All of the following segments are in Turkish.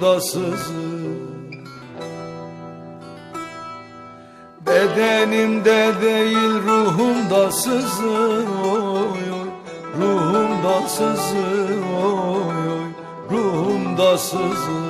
Ruhumda sızı Bedenimde değil ruhumda sızı oy oy. Ruhumda sızı oy oy. Ruhumda sızı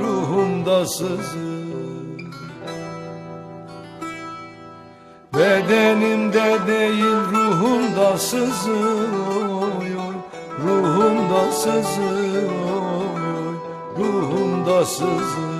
Ruhumda sızı. Bedenimde değil ruhumda sızı. Oy oy Ruhumda sızı. Oy oy Ruhumda sızı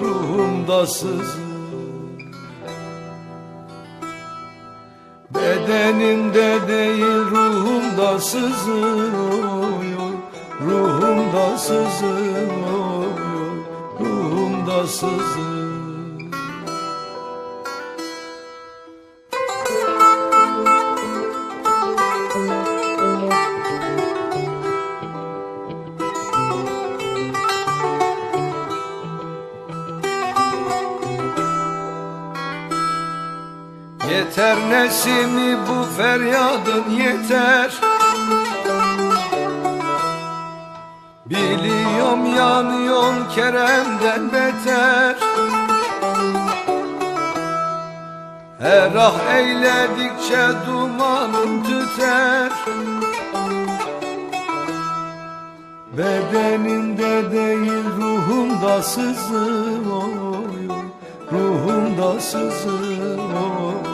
Ruhumda sızı Bedenimde değil ruhumda sızı Ruhumda sızı Ruhumda sızı Yeter nesimi bu feryadın yeter. Biliyorum yanıyorsun Kerem'den beter. Her ah eyledikçe dumanım tüter. Bedenimde değil ruhumda sızı oy Ruhumda sızı oy